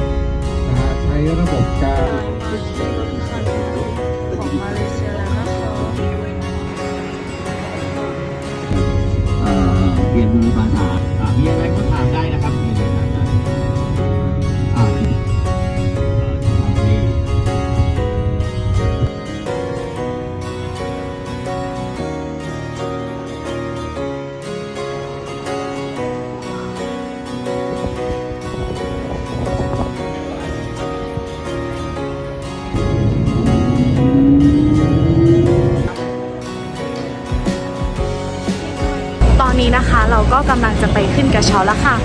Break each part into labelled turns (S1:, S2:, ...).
S1: ศนะฮะใช้ระบบกา
S2: ร
S3: นี้นะคะ เราก็กำลังจะไปขึ้นกระเช้าแล้วค่ะ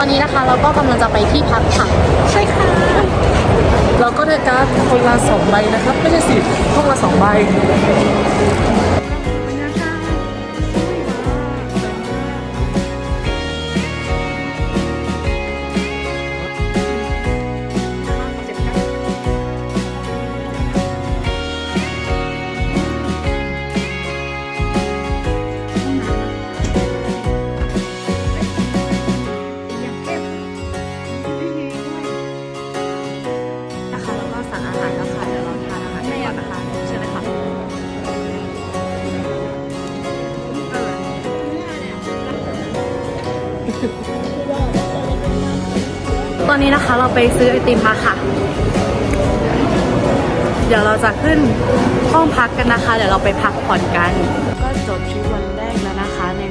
S3: ตอนนี้นะคะเราก็กำลังจะไปที่พักค่ะใช่ค่ะ เราก็ได้การ์ดคนละสองใบนะครับ ไม่ใช่
S4: สิ
S3: ห้องละสองใบ แล้วก็สั่งอาหารแล้วค่ะเดี๋ยวเราทานอาหารกันก่อนนะคะเชิญเลยค่ะตอนนี้นะคะเราไปซื้อไอติมมาค่ะ เดี๋ยวเราจะขึ้นห้องพักกันนะคะ เดี๋ยวเราไปพักผ่อนกัน ก็จบทริปวันแรกแล้วนะคะใน